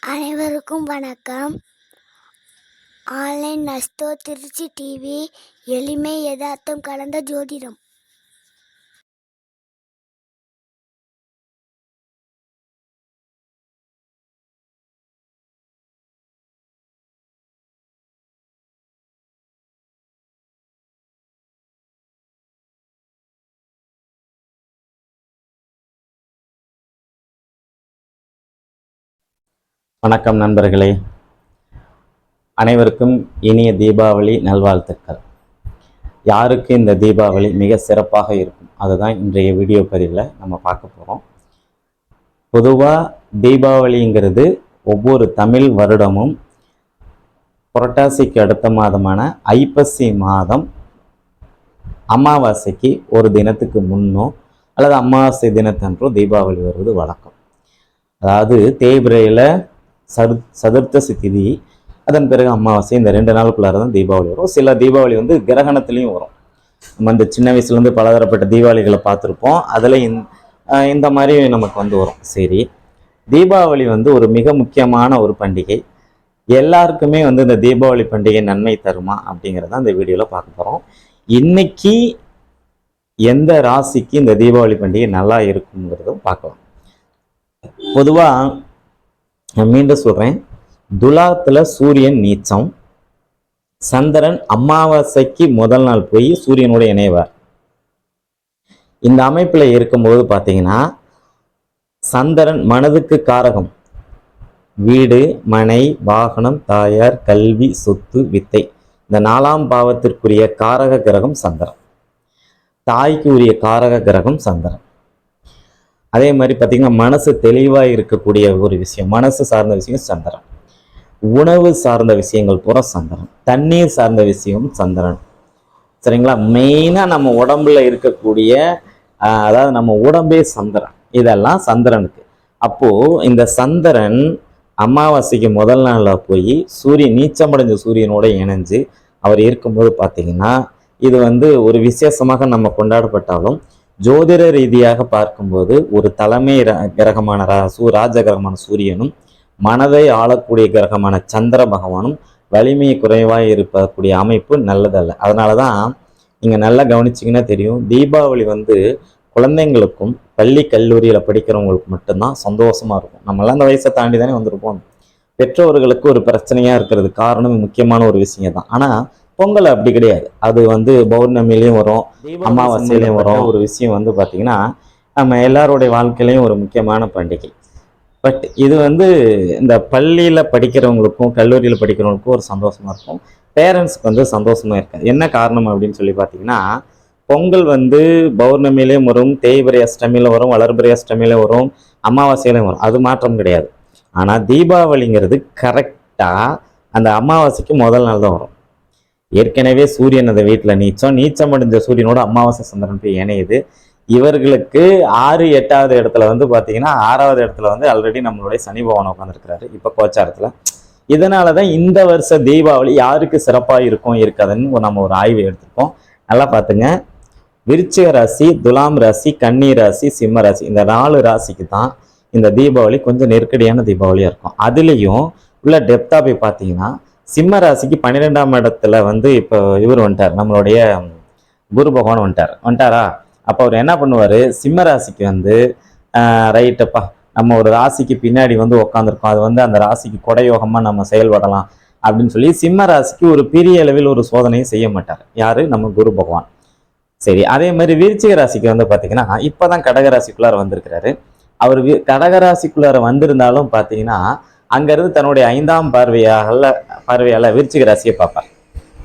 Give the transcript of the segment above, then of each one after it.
அனைவருக்கும் வணக்கம். Online நஸ்தோ Trichy TV எளிமை யதார்த்தம் கலந்த ஜோதிடம். வணக்கம் நண்பர்களே. அனைவருக்கும் இனிய தீபாவளி நல்வாழ்த்துக்கள். யாருக்கு இந்த தீபாவளி மிக சிறப்பாக இருக்கும்? அதுதான் இன்றைய வீடியோ பதிவில் நம்ம பார்க்க போகிறோம் பொதுவாக தீபாவளிங்கிறது ஒவ்வொரு தமிழ் வருடமும் புரட்டாசிக்கு அடுத்த மாதமான ஐப்பசி மாதம் அமாவாசைக்கு ஒரு தினத்துக்கு முன்னோ அல்லது அமாவாசை தினத்தன்றோ தீபாவளி வருவது வழக்கம். அதாவது தேய்பிரையில் சது சதுர்த்த திதி அதன் பிறகு அமாவாசை. இந்த ரெண்டு நாளுக்குள்ளார தான் தீபாவளி வரும். சில தீபாவளி வந்து கிரகணத்துலேயும் வரும். நம்ம இந்த சின்ன வயசுலேருந்து பலதரப்பட்ட தீபாவளிகளை பார்த்துருப்போம். அதில் இந்த இந்த மாதிரி நமக்கு வந்து வரும். சரி. தீபாவளி வந்து ஒரு மிக முக்கியமான ஒரு பண்டிகை. எல்லாருக்குமே வந்து இந்த தீபாவளி பண்டிகை நன்மை தருமா அப்படிங்கிறத இந்த வீடியோவில் பார்க்க போகிறோம் இன்னைக்கு எந்த ராசிக்கு இந்த தீபாவளி பண்டிகை நல்லா இருக்குங்கிறதும் பார்க்கலாம். பொதுவாக நான் மீண்டும் சொல்கிறேன் துலாத்தில் சூரியன் நீச்சம். சந்திரன் அமாவாசைக்கு முதல் நாள் போய் சூரியனோட இணைவார். இந்த அமைப்பில் இருக்கும்போது பார்த்தீங்கன்னா சந்திரன் மனதுக்கு காரகம். வீடு மனை வாகனம் தாயார் கல்வி சொத்து வித்தை. இந்த நாலாம் பாவத்திற்குரிய காரக கிரகம் சந்திரன். தாய்க்கு உரிய காரக கிரகம் சந்திரன். அதே மாதிரி பார்த்தீங்கன்னா மனசு தெளிவாக இருக்கக்கூடிய ஒரு விஷயம். மனசு சார்ந்த விஷயம் சந்திரன். உணவு சார்ந்த விஷயங்கள் பூரா சந்திரன். தண்ணீர் சார்ந்த விஷயம் சந்திரன். சரிங்களா? மெயினாக நம்ம உடம்புல இருக்கக்கூடிய அதாவது நம்ம உடம்பே சந்திரன். இதெல்லாம் சந்திரனுக்கு. அப்போது இந்த சந்திரன் அமாவாசைக்கு முதல் நாளில் போய் சூரியன் நீச்சமடைஞ்ச சூரியனோட இணைஞ்சு அவர் இருக்கும்போது பார்த்தீங்கன்னா இது வந்து ஒரு விசேஷமாக நம்ம கொண்டாடப்பட்டாலும் ஜோதிட ரீதியாக பார்க்கும்போது ஒரு தலைமை ர- கிரகமான ரா- சூ ராஜ கிரகமான சூரியனும் மனதை ஆளக்கூடிய கிரகமான சந்திர பகவானும் வலிமை குறைவாக இருக்கக்கூடிய அமைப்பு நல்லதல்ல. அதனால தான் நீங்கள் நல்லா கவனிச்சிங்கன்னா தெரியும் தீபாவளி வந்து குழந்தைங்களுக்கும் பள்ளி கல்லூரியில் படிக்கிறவங்களுக்கு மட்டும்தான் சந்தோஷமாக இருக்கும். நம்மளாம் அந்த வயசை தாண்டி தானே வந்திருப்போம். பெற்றோர்களுக்கு ஒரு பிரச்சனையாக இருக்கிறது காரணம் முக்கியமான ஒரு விஷயம் தான் ஆனால் பொங்கல் அப்படி கிடையாது. அது வந்து பௌர்ணமிலையும் வரும் அமாவாசையிலையும் வரும். ஒரு விஷயம் வந்து பார்த்தீங்கன்னா நம்ம எல்லாருடைய வாழ்க்கையிலையும் ஒரு முக்கியமான பண்டிகை. பட் இது வந்து இந்த பள்ளியில் படிக்கிறவங்களுக்கும் கல்லூரியில் படிக்கிறவங்களுக்கும் ஒரு சந்தோஷமா இருக்கும். பேரண்ட்ஸ்க்கு வந்து சந்தோஷமா இருக்காது. என்ன காரணம் அப்படின்னு சொல்லி பார்த்தீங்கன்னா பொங்கல் வந்து பௌர்ணமியிலையும் வரும் தேய்பிரை அஷ்டமியில வரும் வளர்பிறை அஷ்டமியில வரும் அமாவாசையிலையும் வரும். அது மாற்றம் கிடையாது. ஆனால் தீபாவளிங்கிறது கரெக்டாக அந்த அமாவாசைக்கு முதல் நாள் தான் வரும். ஏற்கனவே சூரியன் அந்த வீட்டில் நீச்சம். நீச்சம் அடைஞ்ச சூரியனோட அமாவாசை சந்திரன் போய் இணையுது. இவர்களுக்கு ஆறு எட்டாவது இடத்துல வந்து பார்த்தீங்கன்னா ஆறாவது இடத்துல வந்து ஆல்ரெடி நம்மளுடைய சனி பவன் உட்காந்துருக்கிறாரு இப்போ கோச்சாரத்தில். இதனால தான் இந்த வருஷ தீபாவளி யாருக்கு சிறப்பாக இருக்கும் இருக்காதுன்னு ஒரு நம்ம ஒரு ஆய்வு எடுத்திருக்கோம். நல்லா பார்த்துங்க விருச்சிக ராசி துலாம் ராசி கன்னி ராசி சிம்ம ராசி இந்த நாலு ராசிக்கு தான் இந்த தீபாவளி கொஞ்சம் நெருக்கடியான தீபாவளியாக இருக்கும். அதுலேயும் உள்ள டெப்த்தாக போய் பார்த்தீங்கன்னா சிம்ம ராசிக்கு பன்னிரெண்டாம் இடத்துல வந்து இப்போ இவர் வந்துட்டார் நம்மளுடைய குரு பகவான் வந்துட்டார். வந்துட்டாரா? அப்போ அவர் என்ன பண்ணுவார்? சிம்ம ராசிக்கு வந்து ரைட்டப்பா நம்ம ஒரு ராசிக்கு பின்னாடி வந்து உட்காந்துருக்கோம் அது வந்து அந்த ராசிக்கு கொடையோகமாக நம்ம செயல்படலாம் அப்படின்னு சொல்லி சிம்ம ராசிக்கு ஒரு பெரிய அளவில் ஒரு சோதனையும் செய்ய மாட்டார். யார்? நம்ம குரு பகவான். சரி அதே மாதிரி விருச்சிக ராசிக்கு வந்து பார்த்தீங்கன்னா இப்போதான் கடக கடகராசிக்குள்ளார வந்திருக்கிறாரு. அவர் கடகராசிக்குள்ளார கடக வந்திருந்தாலும் பார்த்தீங்கன்னா அங்கேருந்து தன்னுடைய ஐந்தாம் பார்வையால பார்வையால விருச்சிக ராசியை பார்ப்பார்.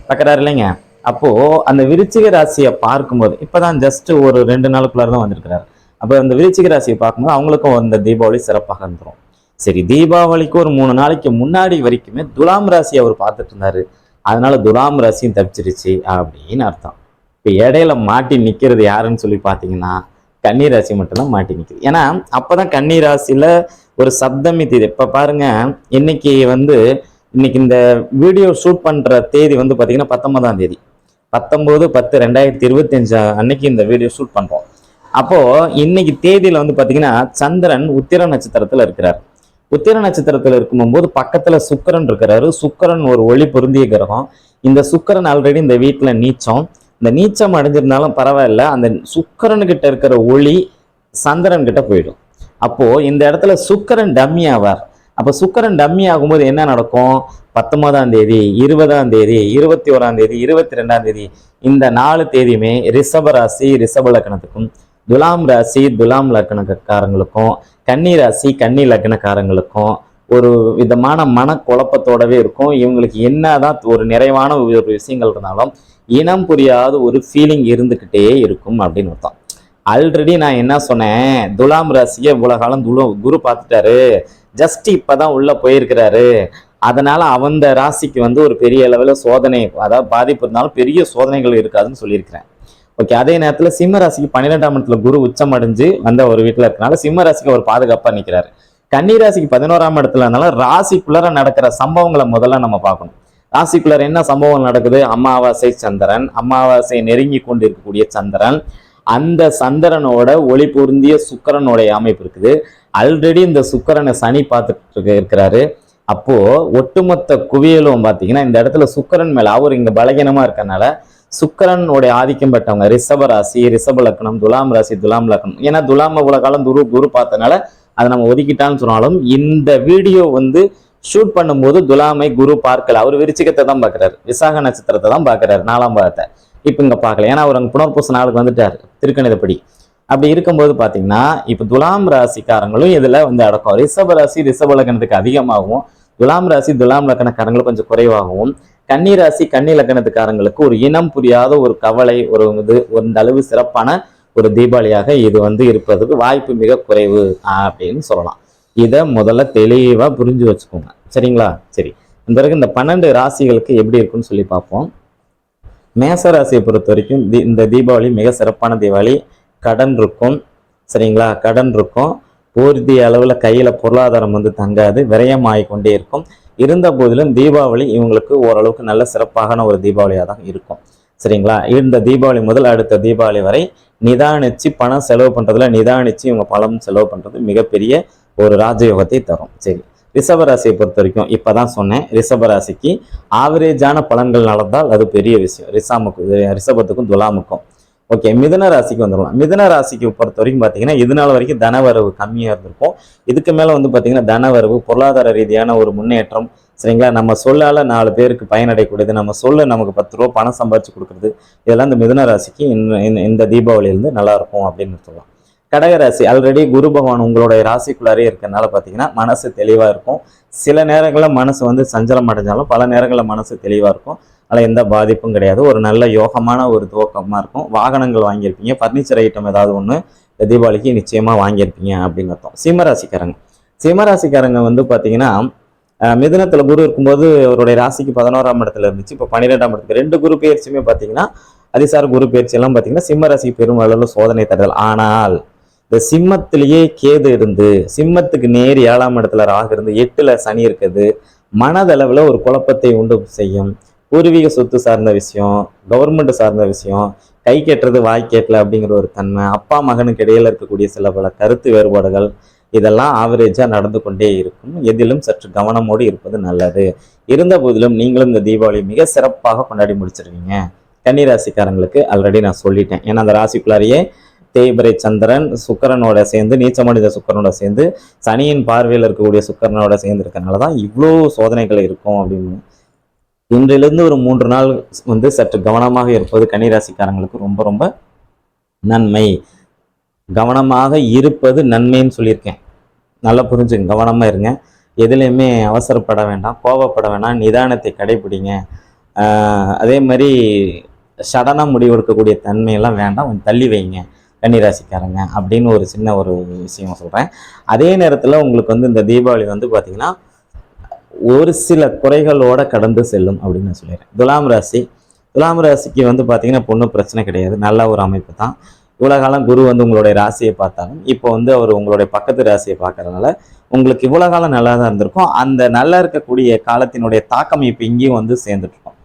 பார்க்குறாரு இல்லைங்க? அப்போ அந்த விருச்சிக ராசியை பார்க்கும்போது இப்பதான் ஜஸ்ட் ஒரு ரெண்டு நாளுக்குள்ளார தான் வந்திருக்கிறார். அப்போ அந்த விருச்சிக ராசியை பார்க்கும்போது அவங்களுக்கும் அந்த தீபாவளி சிறப்பாக இருந்துரும். சரி தீபாவளிக்கு ஒரு மூணு நாளைக்கு முன்னாடி வரைக்குமே துலாம் ராசி அவர் பார்த்துட்டு இருந்தாரு. அதனால துலாம் ராசியும் தப்பிச்சிருச்சு அப்படின்னு அர்த்தம். இப்போ இடையில மாட்டி நிற்கிறது யாருன்னு சொல்லி பார்த்தீங்கன்னா கன்னி ராசி மட்டும்தான் மாட்டி நிற்குது ஏன்னா அப்பதான் கன்னி ராசியில ஒரு சப்தமி தேதி இப்போ பாருங்க இன்னைக்கு வந்து இன்னைக்கு இந்த வீடியோ ஷூட் பண்ற தேதி வந்து பார்த்தீங்கன்னா பத்தொன்பதாம் தேதி. பத்தொம்போது பத்து ரெண்டாயிரத்தி இருபத்தஞ்சு அன்னைக்கு இந்த வீடியோ ஷூட் பண்ணுறோம் அப்போது இன்னைக்கு தேதியில் வந்து பார்த்தீங்கன்னா சந்திரன் உத்திர நட்சத்திரத்தில் இருக்கிறார். உத்திர நட்சத்திரத்தில் இருக்கும்போது பக்கத்தில் சுக்கிரன் இருக்கிறாரு. சுக்கரன் ஒரு ஒளி பொருந்திய கிரகம். இந்த சுக்கிரன் ஆல்ரெடி இந்த வீட்டில் நீச்சம். இந்த நீச்சம் அடைஞ்சிருந்தாலும் பரவாயில்ல அந்த சுக்கிரன் கிட்ட இருக்கிற ஒளி சந்திரன் கிட்ட போயிடும். அப்போ இந்த இடத்துல சுக்கரன் டம்மி ஆவார். அப்போ சுக்கரன் டம்மி ஆகும்போது என்ன நடக்கும்? பத்தொன்பதாம் தேதி இருபதாம் தேதி இருபத்தி ஓராம் தேதி இருபத்தி ரெண்டாம் தேதி இந்த நாலு தேதியுமே ரிஷப ராசி ரிஷப லக்னத்துக்கும் துலாம் ராசி துலாம் லக்னக்காரங்களுக்கும் கன்னி ராசி கன்னி லக்னக்காரங்களுக்கும் ஒரு விதமான மனக்குழப்பத்தோடவே இருக்கும். இவங்களுக்கு என்னதான் ஒரு நிறைவான ஒரு விஷயங்கள் இருந்தாலும் இனம் புரியாத ஒரு ஃபீலிங் இருந்துக்கிட்டே இருக்கும் அப்படின்னு அர்த்தம். ஆல்ரெடி நான் என்ன சொன்னேன்? துலாம் ராசியை இவ்வளோ காலம் குரு பார்த்துட்டாரு. ஜஸ்ட் இப்பதான் உள்ள போயிருக்கிறாரு. அதனால அந்த ராசிக்கு வந்து ஒரு பெரிய அளவில் சோதனை அதாவது பாதிப்பு இருந்தாலும் பெரிய சோதனைகள் இருக்காதுன்னு சொல்லியிருக்கிறேன். ஓகே அதே நேரத்தில் சிம்ம ராசிக்கு பன்னிரெண்டாம் இடத்துல குரு உச்சம் அடைஞ்சு வந்த ஒரு வீட்டில் இருக்கனால சிம்ம ராசிக்கு ஒரு பாதுகாப்பாக நிற்கிறாரு கன்னி ராசிக்கு பதினோராம் இடத்துல இருந்தாலும் ராசிக்குள்ளார நடக்கிற சம்பவங்களை முதல்ல நம்ம பார்க்கணும். ராசிக்குள்ளார் என்ன சம்பவம் நடக்குது? அமாவாசை சந்திரன் அமாவாசை நெருங்கி கொண்டு இருக்கக்கூடிய சந்திரன். அந்த சந்திரனோட ஒளி பொருந்திய சுக்கரனுடைய அமைப்பு இருக்குது. ஆல்ரெடி இந்த சுக்கரனை சனி பார்த்துட்டு இருக்க- இருக்கிறாரு. அப்போ ஒட்டுமொத்த குவியலும் பார்த்தீங்கன்னா இந்த இடத்துல சுக்கரன் மேல அவர் இங்க பலகீனமா இருக்கனால சுக்கரனுடைய ஆதிக்கம் பெற்றவங்க ரிஷப ராசி ரிஷப லக்னம் துலாம் ராசி துலாம் லக்னம். ஏன்னா துலாம் உலகாலம் காலம் குரு குரு பார்த்தனால அதை நம்ம ஒதுக்கிட்டான்னு சொன்னாலும் இந்த வீடியோ வந்து ஷூட் பண்ணும்போது துலாமை குரு பார்க்கல. அவர் விருச்சிகத்தை தான் பார்க்குறாரு. விசாக நட்சத்திரத்தை தான் பார்க்குறாரு. நாலாம் பாகத்தை. இப்போ இங்கே பார்க்கல. ஏன்னா அவர் அங்கே புனர்பூச நாளுக்கு வந்துட்டார். திருக்கணிதப்படி. அப்படி இருக்கும்போது பார்த்தீங்கன்னா இப்போ துலாம் ராசிக்காரங்களும் இதில் வந்து அடக்கம். ரிஷப ராசி ரிஷப லக்னத்துக்கு அதிகமாகவும் துலாம் ராசி துலாம் லக்னக்காரங்களுக்கு கொஞ்சம் குறைவாகவும் கன்னி ராசி கன்னி லக்னத்துக்காரங்களுக்கு ஒரு இனம் புரியாத ஒரு கவலை ஒரு இது ஒரு அளவு சிறப்பான ஒரு தீபாவளியாக இது வந்து இருப்பதற்கு வாய்ப்பு மிக குறைவு அப்படின்னு சொல்லலாம். இதை முதல்ல தெளிவாக புரிஞ்சு வச்சுக்கோங்க. சரிங்களா? சரி. இந்த பிறகு இந்த பன்னெண்டு ராசிகளுக்கு எப்படி இருக்குன்னு சொல்லி பார்ப்போம். மேச ராசியை பொறுத்த வரைக்கும் தி- இந்த தீபாவளி மிக சிறப்பான தீபாவளி. கடன் இருக்கும். சரிங்களா? கடன் இருக்கும். பூர்த்தி அளவில் கையில் பொருளாதாரம் வந்து தங்காது. விரயம் கொண்டே இருக்கும். இருந்த போதிலும் தீபாவளி இவங்களுக்கு ஓரளவுக்கு நல்ல சிறப்பான ஒரு தீபாவளியாக தான் இருக்கும். சரிங்களா? இந்த தீபாவளி முதல் அடுத்த தீபாவளி வரை நிதானிச்சு பணம் செலவு பண்ணுறதுல நிதானிச்சு இவங்க பணம் செலவு பண்ணுறது மிகப்பெரிய ஒரு ராஜயோகத்தை தரும். சரி. ரிஷபராசியை பொறுத்த வரைக்கும் இப்போ தான் சொன்னேன் ரிஷபராசிக்கு ஆவரேஜான பலன்கள் நடந்தால் அது பெரிய விஷயம். ரிசாமுக்கு ரிஷபத்துக்கும் துலாமுக்கும். ஓகே மிதன ராசிக்கு வந்துடலாம். மிதன ராசிக்கு பொறுத்த வரைக்கும் பார்த்தீங்கன்னா இதனால வரைக்கும் தனவரவு கம்மியாக இருந்திருக்கும். இதுக்கு மேலே வந்து பார்த்தீங்கன்னா தனவரவு பொருளாதார ரீதியான ஒரு முன்னேற்றம் சரிங்களா? நம்ம சொல்லால் நாலு பேருக்கு பயனடையக்கூடியது. நம்ம சொல்ல நமக்கு பத்து ரூபா பணம் சம்பாதிச்சு கொடுக்குறது. இதெல்லாம் இந்த மிதன ராசிக்கு இந்த- இந்த- இந்த தீபாவளியிலேருந்து நல்லாயிருக்கும் அப்படின்னு சொல்லலாம். கடகராசி. ஆல்ரெடி குரு பகவான் உங்களுடைய ராசிக்குள்ளாரே இருக்கறனால பார்த்தீங்கன்னா மனசு தெளிவாக இருக்கும். சில நேரங்களில் மனசு வந்து சஞ்சலம் அடைஞ்சாலும் பல நேரங்களில் மனசு தெளிவாக இருக்கும். அதில் எந்த பாதிப்பும் கிடையாது. ஒரு நல்ல யோகமான ஒரு துவக்கமாக இருக்கும். வாகனங்கள் வாங்கியிருப்பீங்க. ஃபர்னிச்சர் ஐட்டம் ஏதாவது ஒன்று தீபாவளிக்கு நிச்சயமாக வாங்கியிருப்பீங்க அப்படின்னு அர்த்தம். சிம்மராசிக்காரங்க. சிம்மராசிக்காரங்க வந்து பார்த்தீங்கன்னா மிதனத்தில் குரு இருக்கும்போது அவருடைய ராசிக்கு பதினோராம் இடத்துல இருந்துச்சு. இப்போ பன்னிரெண்டாம் இடத்துக்கு ரெண்டு குரு பயிற்சியுமே பார்த்தீங்கன்னா அதிசார குரு பயிற்சி எல்லாம் பார்த்தீங்கன்னா சிம்ம ராசிக்கு பெரும் அளவில் சோதனை தருதல் ஆனால் இந்த சிம்மத்திலேயே கேது இருந்து சிம்மத்துக்கு நேர் ஏழாம் இடத்துல ராகு இருந்து எட்டுல சனி இருக்குது. மனதளவில் ஒரு குழப்பத்தை உண்டு செய்யும். பூர்வீக சொத்து சார்ந்த விஷயம் கவர்மெண்ட் சார்ந்த விஷயம் கை கெட்டுறது வாய் கேட்கல அப்படிங்கிற ஒரு தன்மை அப்பா மகனுக்கு இடையில இருக்கக்கூடிய சில பல கருத்து வேறுபாடுகள் இதெல்லாம் ஆவரேஜாக நடந்து கொண்டே இருக்கும். எதிலும் சற்று கவனமோடு இருப்பது நல்லது. இருந்த போதிலும் நீங்களும் இந்த தீபாவளி மிக சிறப்பாக கொண்டாடி முடிச்சிருக்கீங்க கன்னி ராசிக்காரங்களுக்கு ஆல்ரெடி நான் சொல்லிட்டேன். ஏன்னா அந்த ராசிக்குள்ளாரியே தேய்பிரை சந்திரன் சுக்கரனோட சேர்ந்து நீச்சமடைந்த சுக்கரனோட சேர்ந்து சனியின் பார்வையில் இருக்கக்கூடிய சுக்கரனோட சேர்ந்து இருக்கனால தான் இவ்வளோ சோதனைகள் இருக்கும் அப்படின்னு. இன்றிலிருந்து ஒரு மூன்று நாள் வந்து சற்று கவனமாக இருப்பது கன்னிராசிக்காரங்களுக்கு ரொம்ப ரொம்ப நன்மை. கவனமாக இருப்பது நன்மைன்னு சொல்லியிருக்கேன். நல்லா புரிஞ்சுங்க கவனமாக இருங்க. எதுலேயுமே அவசரப்பட வேண்டாம் கோபப்பட வேண்டாம் நிதானத்தை கடைபிடிங்க. அதே மாதிரி சடனாக முடிவெடுக்கக்கூடிய தன்மையெல்லாம் வேண்டாம் கொஞ்சம் தள்ளி வைங்க. கன்னிராசிக்காரங்க அப்படின்னு ஒரு சின்ன ஒரு விஷயம் சொல்கிறேன் அதே நேரத்தில் உங்களுக்கு வந்து இந்த தீபாவளி வந்து பார்த்திங்கன்னா ஒரு சில குறைகளோட கடந்து செல்லும் அப்படின்னு நான் சொல்லிடுறேன். துலாம் ராசி துலாம் ராசிக்கு வந்து பார்த்தீங்கன்னா பொண்ணு பிரச்சனை கிடையாது. நல்ல ஒரு அமைப்பு தான். இவ்வளோ காலம் குரு வந்து உங்களுடைய ராசியை பார்த்தாலும் இப்போ வந்து அவர் உங்களுடைய பக்கத்து ராசியை பார்க்கறதுனால உங்களுக்கு இவ்வளோ காலம் நல்லா தான் இருந்திருக்கும். அந்த நல்லா இருக்கக்கூடிய காலத்தினுடைய தாக்கம் இப்போ இங்கேயும் வந்து சேர்ந்துட்டு இருக்கும்.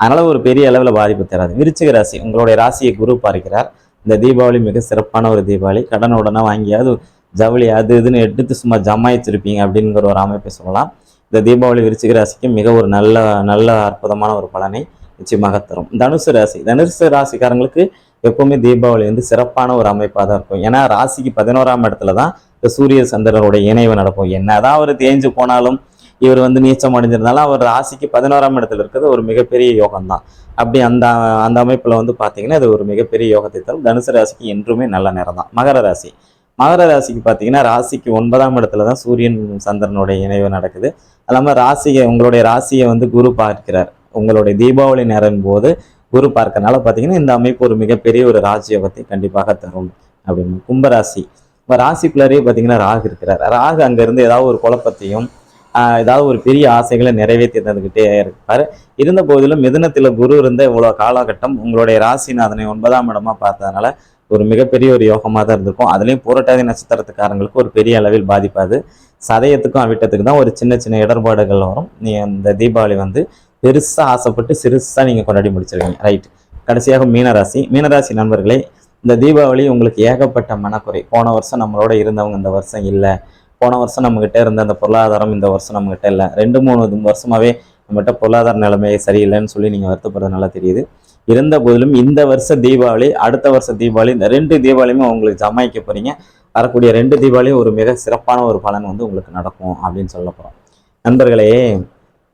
அதனால ஒரு பெரிய அளவில் பாதிப்பு தராது. விருச்சிக ராசி உங்களுடைய ராசியை குரு பார்க்கிறார். இந்த தீபாவளி மிக சிறப்பான ஒரு தீபாவளி. கடன் உடனே வாங்கியாவது ஜவுளி அது இதுன்னு எடுத்து சும்மா ஜமாயிச்சிருப்பீங்க அப்படிங்கிற ஒரு அமைப்பை சொல்லலாம். இந்த தீபாவளி விருச்சிக ராசிக்கு மிக ஒரு நல்ல நல்ல அற்புதமான ஒரு பலனை நிச்சயமாக தரும். தனுசு ராசி. தனுசு ராசிக்காரங்களுக்கு எப்பவுமே தீபாவளி வந்து சிறப்பான ஒரு அமைப்பாக தான் இருக்கும். ஏன்னா ராசிக்கு பதினோராம் இடத்துல தான் இந்த சூரிய சந்திரனுடைய இணைவு நடக்கும். என்னதான் அவர் தேஞ்சு போனாலும் இவர் வந்து நீச்சம் அடைஞ்சிருந்தாலும் அவர் ராசிக்கு பதினோராம் இடத்துல இருக்கிறது ஒரு மிகப்பெரிய யோகம் தான் அப்படி அந்த அந்த அமைப்பில் வந்து பார்த்தீங்கன்னா இது ஒரு மிகப்பெரிய யோகத்தை தரும். தனுசு ராசிக்கு என்றுமே நல்ல நேரம் தான் மகர ராசி. மகர ராசிக்கு பார்த்தீங்கன்னா ராசிக்கு ஒன்பதாம் இடத்துல தான் சூரியன் சந்திரனுடைய இணைவு நடக்குது. அது இல்லாமல் ராசியை உங்களுடைய ராசியை வந்து குரு பார்க்கிறார். உங்களுடைய தீபாவளி நேரம் போது குரு பார்க்கறனால பார்த்தீங்கன்னா இந்த அமைப்பு ஒரு மிகப்பெரிய ஒரு ராஜயோகத்தை கண்டிப்பாக தரும் அப்படின்னு. கும்பராசி. இப்போ ராசிக்குள்ளாரே பார்த்தீங்கன்னா ராகு இருக்கிறார். ராகு அங்கேருந்து ஏதாவது ஒரு குழப்பத்தையும் ஏதாவது ஒரு பெரிய ஆசைகளை நிறைவேற்றி தந்துக்கிட்டே இருப்பார். இருந்த போதிலும் மிதனத்தில் குரு இருந்த இவ்வளோ காலகட்டம் உங்களுடைய ராசிநாதனை ஒன்பதாம் இடமா பார்த்ததுனால ஒரு மிகப்பெரிய ஒரு யோகமாக தான் இருந்திருக்கும். அதுலேயும் புரட்டாதி நட்சத்திரத்துக்காரங்களுக்கு ஒரு பெரிய அளவில் பாதிப்பாது. சதயத்துக்கும் அவிட்டத்துக்கு தான் ஒரு சின்ன சின்ன இடர்பாடுகள் வரும். நீ அந்த தீபாவளி வந்து பெருசாக ஆசைப்பட்டு சிறுசாக நீங்கள் கொண்டாடி முடிச்சிருவீங்க. ரைட் கடைசியாக மீனராசி. மீனராசி நண்பர்களே இந்த தீபாவளி உங்களுக்கு ஏகப்பட்ட மனக்குறை. போன வருஷம் நம்மளோட இருந்தவங்க இந்த வருஷம் இல்லை. போன வருஷம் நம்மகிட்ட இருந்த அந்த பொருளாதாரம் இந்த வருஷம் நம்மகிட்ட இல்லை. ரெண்டு மூணு வருஷமாகவே நம்மகிட்ட பொருளாதார நிலைமை சரியில்லைன்னு சொல்லி நீங்கள் வருத்தப்படுறது நல்லா தெரியுது. இருந்த போதிலும் இந்த வருஷ தீபாவளி அடுத்த வருஷ தீபாவளி இந்த ரெண்டு தீபாவளியுமே உங்களுக்கு ஜமாய்க்க போகிறீங்க வரக்கூடிய ரெண்டு தீபாவளியும் ஒரு மிக சிறப்பான ஒரு பலன் வந்து உங்களுக்கு நடக்கும் அப்படின்னு சொல்ல போகிறோம் நண்பர்களே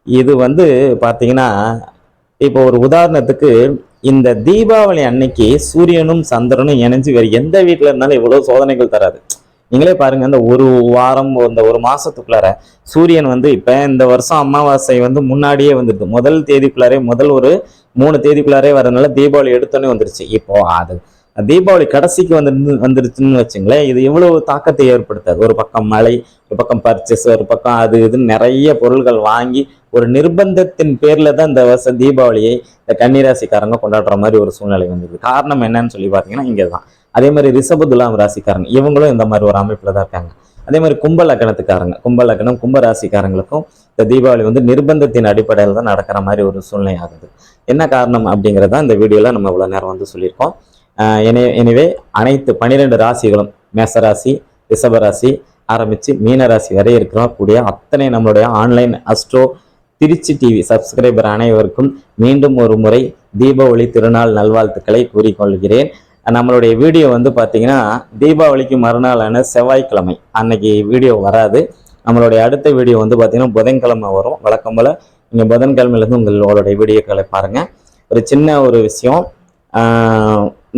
இது வந்து பார்த்தீங்கன்னா இப்போ ஒரு உதாரணத்துக்கு இந்த தீபாவளி அன்னைக்கு சூரியனும் சந்திரனும் இணைஞ்சு வேறு எந்த வீட்டில் இருந்தாலும் இவ்வளோ சோதனைகள் தராது. நீங்களே பாருங்க இந்த ஒரு வாரம் இந்த ஒரு மாசத்துக்குள்ளார சூரியன் வந்து இப்போ இந்த வருஷம் அமாவாசை வந்து முன்னாடியே வந்துடுது. முதல் தேதிக்குள்ளாரே முதல் ஒரு மூணு தேதிக்குள்ளாரே வரதுனால தீபாவளி எடுத்தோன்னே வந்துருச்சு. இப்போ அது தீபாவளி கடைசிக்கு வந்து வந்துருச்சுன்னு வச்சுங்களேன் இது எவ்வளவு தாக்கத்தை ஏற்படுத்தாது. ஒரு பக்கம் மழை ஒரு பக்கம் பர்ச்சேஸ் ஒரு பக்கம் அது இதுன்னு நிறைய பொருள்கள் வாங்கி ஒரு நிர்பந்தத்தின் பேர்ல தான் இந்த வருஷம் தீபாவளியை இந்த கன்னிராசிக்காரங்க கொண்டாடுற மாதிரி ஒரு சூழ்நிலை வந்தது காரணம் என்னன்னு சொல்லி பார்த்தீங்கன்னா இங்கே தான் அதே மாதிரி ரிஷப துலாம் ராசிக்காரங்க இவங்களும் இந்த மாதிரி ஒரு அமைப்பில் தான் இருக்காங்க. அதே மாதிரி கும்ப லக்கணத்துக்காரங்க கும்ப லக்கணம் கும்ப ராசிக்காரங்களுக்கும் இந்த தீபாவளி வந்து நிர்பந்தத்தின் அடிப்படையில் தான் நடக்கிற மாதிரி ஒரு சூழ்நிலை ஆகுது. என்ன காரணம் அப்படிங்கிறத இந்த வீடியோவில் நம்ம இவ்வளோ நேரம் வந்து சொல்லியிருக்கோம். எனவே எனவே அனைத்து பன்னிரெண்டு ராசிகளும் மேசராசி ரிஷபராசி ஆரம்பித்து மீனராசி வரை இருக்கக்கூடிய அத்தனை நம்மளுடைய online astro Trichy TV subscriber அனைவருக்கும் மீண்டும் ஒரு முறை தீபாவளி திருநாள் நல்வாழ்த்துக்களை கூறிக்கொள்கிறேன். நம்மளுடைய வீடியோ வந்து பார்த்தீங்கன்னா தீபாவளிக்கு மறுநாளான செவ்வாய்க்கிழமை. அன்னைக்கு வீடியோ வராது. நம்மளுடைய அடுத்த வீடியோ வந்து பார்த்தீங்கன்னா புதன்கிழமை வரும். வழக்கம் போல் நீங்கள் புதன்கிழமையிலேருந்து உங்களோடைய வீடியோக்களை பாருங்கள் ஒரு சின்ன ஒரு விஷயம்.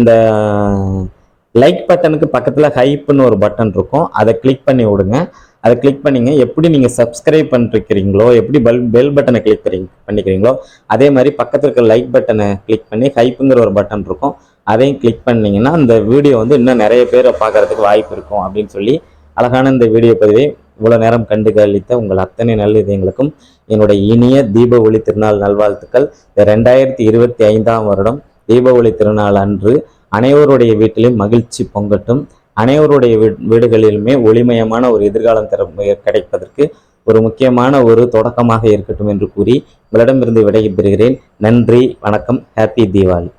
இந்த லைக் பட்டனுக்கு பக்கத்தில் ஹைப்புன்னு ஒரு பட்டன் இருக்கும். அதை கிளிக் பண்ணி விடுங்க. அதை கிளிக் பண்ணிங்க. எப்படி நீங்கள் சப்ஸ்கிரைப் பண்ணிருக்கிறீங்களோ எப்படி பெல் பெல் பட்டனை கிளிக் பண்ணி பண்ணிக்கிறீங்களோ அதே மாதிரி பக்கத்தில் இருக்கிற லைக் பட்டனை கிளிக் பண்ணி ஹைப்புங்கிற ஒரு பட்டன் இருக்கும். அதையும் கிளிக் பண்ணீங்கன்னா அந்த வீடியோ வந்து இன்னும் நிறைய பேரை பார்க்கறதுக்கு வாய்ப்பு இருக்கும் அப்படின்னு சொல்லி அழகான இந்த வீடியோ பதிவை இவ்வளோ நேரம் கண்டு கழித்த உங்கள் அத்தனை நல்ல இதயங்களுக்கும் என்னுடைய இனிய தீப ஒளி திருநாள் நல்வாழ்த்துக்கள். இந்த ரெண்டாயிரத்தி இருபத்தி ஐந்தாம் வருடம் தீப ஒளி திருநாள் அன்று அனைவருடைய வீட்டிலும் மகிழ்ச்சி பொங்கட்டும். அனைவருடைய வீ வீடுகளிலுமே ஒளிமயமான ஒரு எதிர்காலம் தர கிடைப்பதற்கு ஒரு முக்கியமான ஒரு தொடக்கமாக இருக்கட்டும் என்று கூறி உங்களிடமிருந்து விடைபெறுகிறேன். நன்றி வணக்கம் ஹாப்பி தீபாவளி